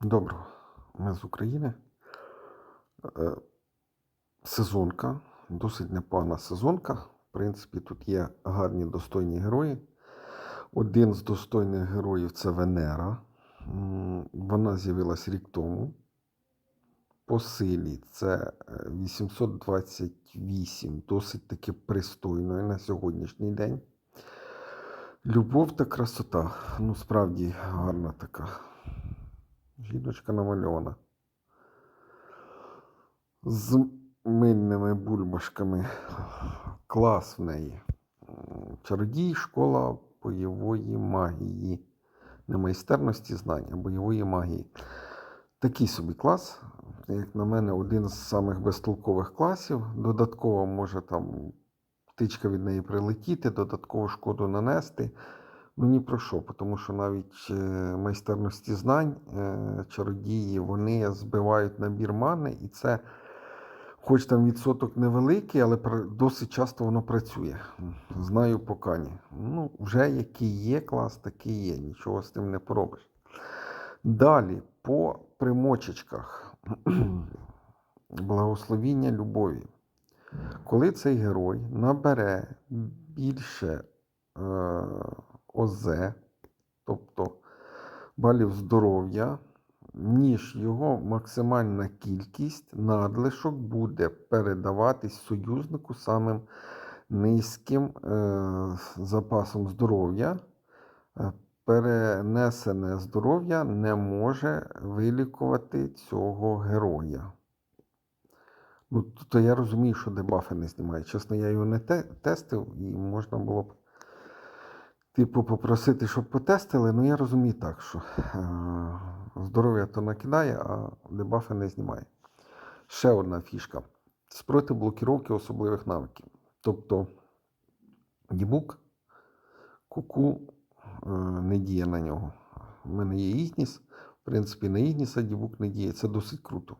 Доброго. Ми з України. Е, Сезонка. Досить непогана сезонка. В принципі, тут є гарні достойні герої. Один з достойних героїв це Венера. Вона з'явилась рік тому. По силі це е, 828, досить таки пристойної на сьогоднішній день. Любов та красота. Ну, справді гарна така. Жіночка намальована. З мильними бульбашками. Клас в неї. Чародій, школа бойової магії. Не майстерності знань, а бойової магії. Такий собі клас, як на мене, один з самих безтолкових класів. Додатково може там птичка від неї прилетіти, додаткову шкоду нанести. Ну ні про що, тому що навіть е, майстерності знань, е, чародії, вони збивають набір мани, і це, хоч там відсоток невеликий, але досить часто воно працює. Знаю по кані. Ну, вже який є клас, такий є, нічого з тим не поробиш. Далі, по примочечках. Благословіння любові. Коли цей герой набере більше е, ОЗ, тобто балів здоров'я, ніж його максимальна кількість, надлишок буде передаватись союзнику самим низьким е, запасом здоров'я. Е, Перенесене здоров'я не може вилікувати цього героя. Ну, то я розумію, що дебафи не знімає. Чесно, я його не те- тестив, і можна було б, типу, попросити, щоб потестили. Ну, я розумію так, що е, здоров'я то накидає, а дебафи не знімає. Ще одна фішка. Спроти блокіровки особливих навиків. Тобто, дібук, куку е, не діє на нього. У мене є Ігніс. В принципі, на Ігніса дібук не діє. Це досить круто.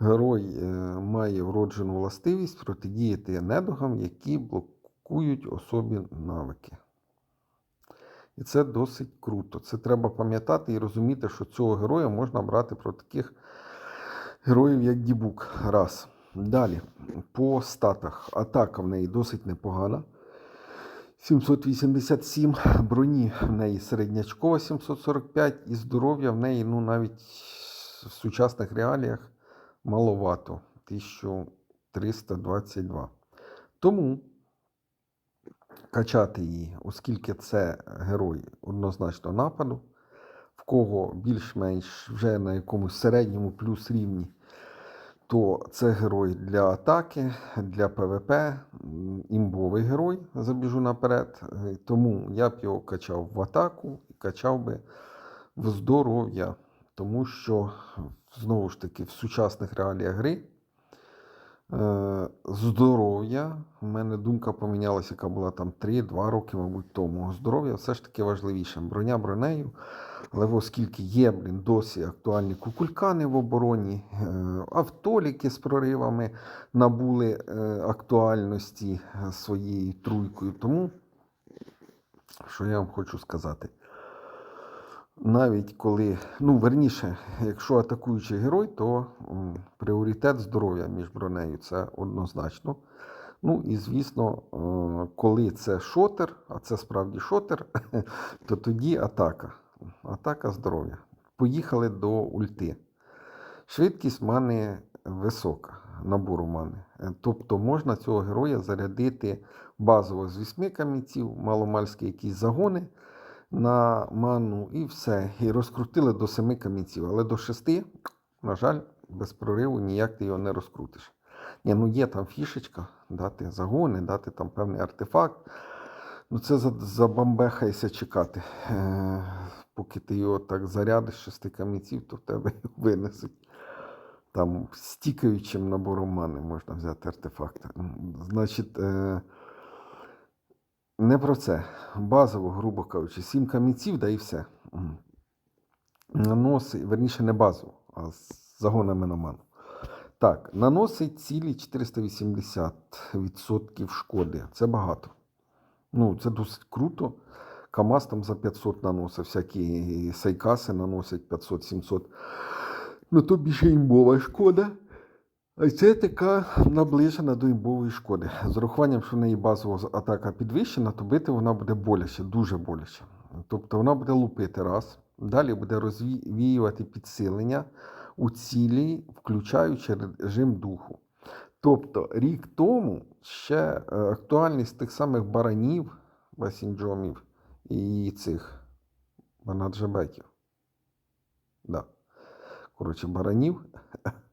Герой е, має вроджену властивість протидіяти недугам, які блокують особі навики. І це досить круто. Це треба пам'ятати і розуміти, що цього героя можна брати про таких героїв, як Дібук. Раз. Далі, по статах. Атака в неї досить непогана. 787, броні в неї середнячкова 745, і здоров'я в неї, ну навіть в сучасних реаліях маловато 1322. Тому качати її, оскільки це герой однозначно нападу, в кого більш-менш вже на якомусь середньому плюс рівні, то це герой для атаки, для ПВП, імбовий герой, забіжу наперед. Е, Тому я б його качав в атаку і качав би в здоров'я. Тому що, знову ж таки, в сучасних реаліях гри здоров'я, в мене думка помінялася, яка була там 3-2 роки, мабуть, тому. Здоров'я все ж таки важливіше. Броня бронею. Але оскільки є, блін, досі актуальні кукулькани в обороні, е, автоліки з проривами набули е, актуальності е, своєю тройкою. Тому, що я вам хочу сказати, навіть коли, ну, верніше, якщо атакуючий герой, то пріоритет здоров'я між бронею це однозначно. Ну і звісно, е, коли це шотер, а це справді шотер, то тоді атака. Атака здоров'я. Поїхали до ульти. Швидкість мани висока, набору мани. Е, Тобто можна цього героя зарядити базово з 8 камінців, маломальські якісь загони на ману і все. І розкрутили до 7 камінців. Але до 6, на жаль, без прориву ніяк ти його не розкрутиш. Ні, ну є там фішечка, дати загони, дати там певний артефакт. Ну це забамбехайся чекати. Е, поки ти його так зарядиш шести камінців, то в тебе винесуть. Там стікаючим набором мани можна взяти артефакт. Значить, е, не про це. Базово, грубо кажучи, сім камінців, да і все. Наносить, верніше, не базово, а з загонами на ману. Так, наносить цілі 480% шкоди. Це багато. Ну, це досить круто. КАМАЗ там за 500 наносить, всякі сайкаси наносять 500-700. Ну то більше імбова шкода. Це така наближена до імбової шкоди. З урахуванням, що в неї базова атака підвищена, то бити вона буде боляче, дуже боляче. Тобто вона буде лупити раз, далі буде розвіювати підсилення у цілі, включаючи режим духу. Тобто рік тому ще е, актуальність тих самих баранів, басінджомів і цих банаджабетів. Да. Коротше, баранів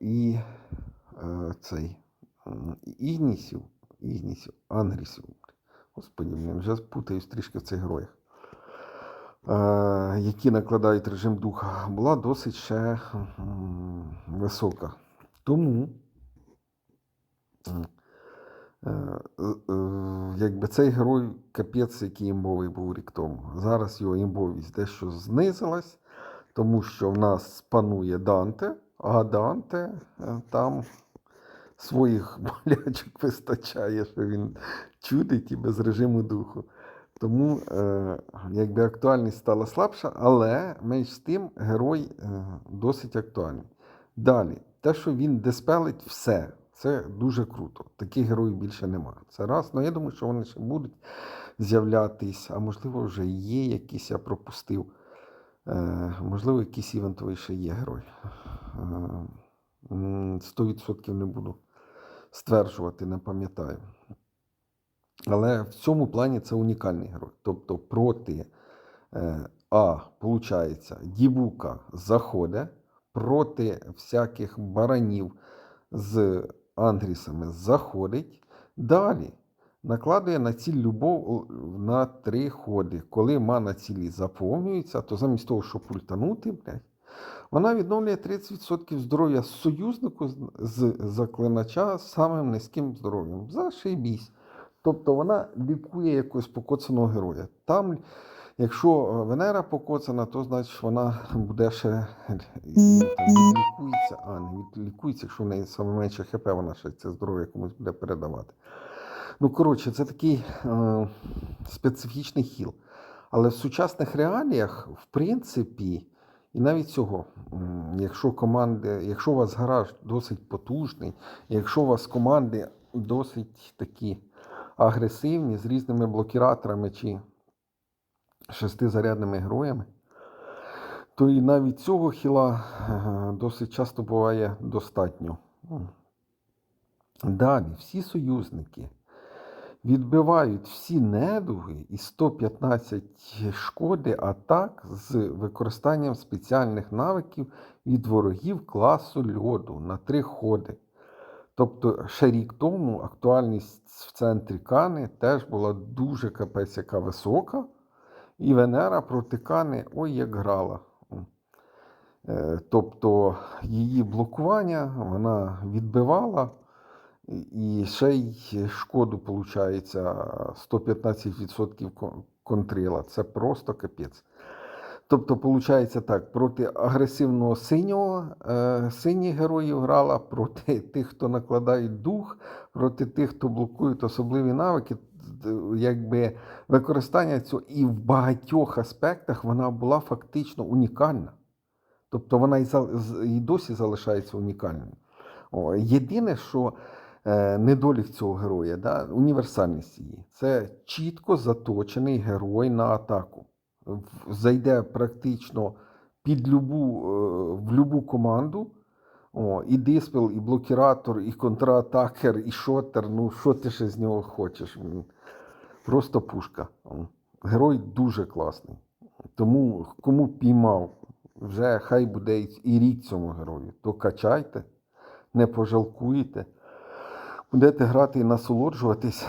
і е, цей ігнісів, ігнісів, ангрісів. Господи, блін, вже путаюсь трішки в цих героях. Е, які накладають режим духа, була досить ще висока. Тому е, е, е, якби цей герой капець, який імбовий був рік тому. Зараз його імбовість дещо знизилась, тому що в нас панує Данте, а Данте е, там своїх болячок вистачає, що він чудить і без режиму духу. Тому е, якби актуальність стала слабша, але менш з тим герой е, досить актуальний. Далі, те, що він диспелить все, це дуже круто. Таких героїв більше нема. Це раз. Ну я думаю, що вони ще будуть з'являтись, а можливо, вже є якісь, я пропустив. Е, можливо, якийсь івентовий ще є герой. Е, 100% не буду стверджувати, не пам'ятаю. Але в цьому плані це унікальний герой. Тобто проти е, А, виходить, Дівука заходить, проти всяких баранів з Ангрісами заходить. Далі накладує на ціль любов на три ходи. Коли мана цілі заповнюється, то замість того, щоб ультанути, блядь, вона відновлює 30% здоров'я союзнику з- заклинача з самим низьким здоров'ям. Зашибісь. Тобто вона лікує якогось покоцаного героя. Там, якщо е, Венера покоцана, то значить вона буде ще там, відлікується, а не відлікується, якщо в неї саме менше ХП, вона ще це здоров'я комусь буде передавати. Ну, коротше, це такий е, специфічний хіл. Але в сучасних реаліях, в принципі, і навіть цього, якщо команди, якщо у вас гараж досить потужний, якщо у вас команди досить такі агресивні з різними блокіраторами чи шестизарядними героями, то і навіть цього хіла е, досить часто буває достатньо. Далі, всі союзники відбивають всі недуги і 115 шкоди атак з використанням спеціальних навиків від ворогів класу льоду на три ходи. Тобто ще рік тому актуальність в центрі Кани теж була дуже капець яка висока, і Венера проти Кани ой як грала. Е, Тобто її блокування вона відбивала, і ще й шкоду, виходить, 115% кон- контрила. Це просто капець. Тобто, виходить так, проти агресивного синього е, сині героїв грала, проти тих, хто накладають дух, проти тих, хто блокують особливі навики. Якби використання цього і в багатьох аспектах вона була фактично унікальна. Тобто вона і, досі залишається унікальною. Єдине, що недолік цього героя, да, універсальність її. Це чітко заточений герой на атаку. Зайде практично під любу, е, в любу команду. О, і диспел, і блокіратор, і контратакер, і шотер. Ну, що ти ще з нього хочеш? Просто пушка. Герой дуже класний. Тому кому піймав, вже хай буде і рік цьому герою. То качайте, не пожалкуєте. Будете грати і насолоджуватись.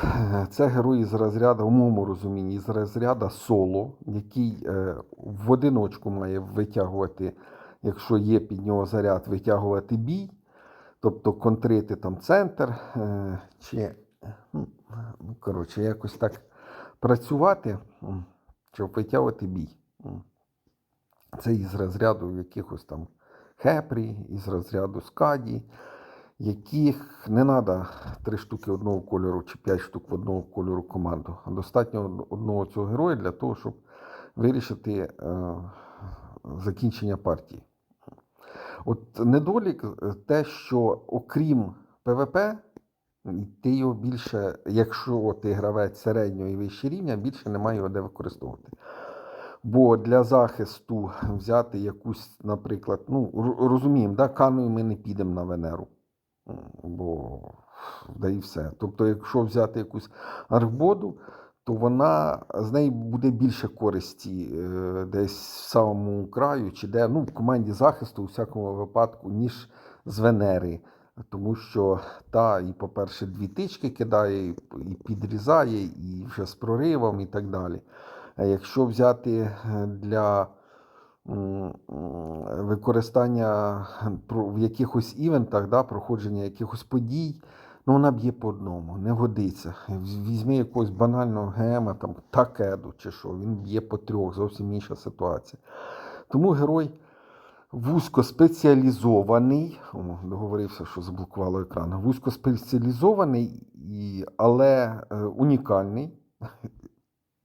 Це герой з розряду, в моєму розумінні, з розряду соло, який е, в одиночку має витягувати, якщо є під нього заряд, витягувати бій, тобто контрити там центр, е, чи, ну, коротше, якось так працювати, щоб витягувати бій. Це із розряду якихось там хепрі, із розряду скаді, яких не треба три штуки одного кольору чи п'ять штук в одного кольору команду. Достатньо одного цього героя для того, щоб вирішити е, закінчення партії. От недолік е, те, що окрім ПВП, ти його більше, якщо ти гравець середнього і вище рівня, більше немає його де використовувати. Бо для захисту взяти якусь, наприклад, ну розуміємо, да, каною ми не підемо на Венеру. Бо да і все. Тобто, якщо взяти якусь архбоду, то вона з неї буде більше користі е, десь в самому краю, чи де ну, в команді захисту у всякому випадку, ніж з Венери. Тому що та, і, по-перше, дві тички кидає, і підрізає, і вже з проривом, і так далі. А якщо взяти е, для використання в якихось івентах, да, проходження якихось подій, ну вона б'є по одному, не годиться. Візьми якогось банального гема, там, такеду чи що, він б'є по трьох, зовсім інша ситуація. Тому герой вузько спеціалізований, о, договорився, що заблокувало екран, вузько спеціалізований, але е, унікальний.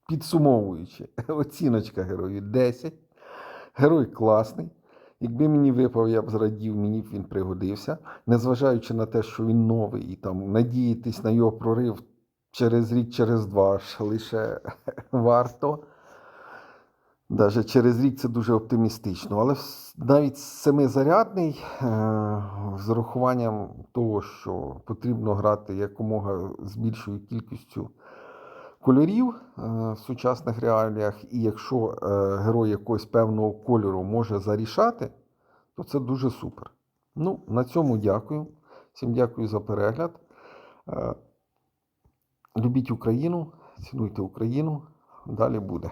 Підсумовуючи, оціночка герою 10. Герой класний. Якби мені випав, я б зрадів, мені б він пригодився. Незважаючи на те, що він новий, і там надіятись на його прорив через рік, через два ж лише варто. Навіть через рік це дуже оптимістично. Але навіть семизарядний, е, з урахуванням того, що потрібно грати якомога з більшою кількістю кольорів е, в сучасних реаліях, і якщо е, герой якогось певного кольору може зарішати, то це дуже супер. Ну, на цьому дякую. Всім дякую за перегляд. Е, Любіть Україну, цінуйте Україну. Далі буде.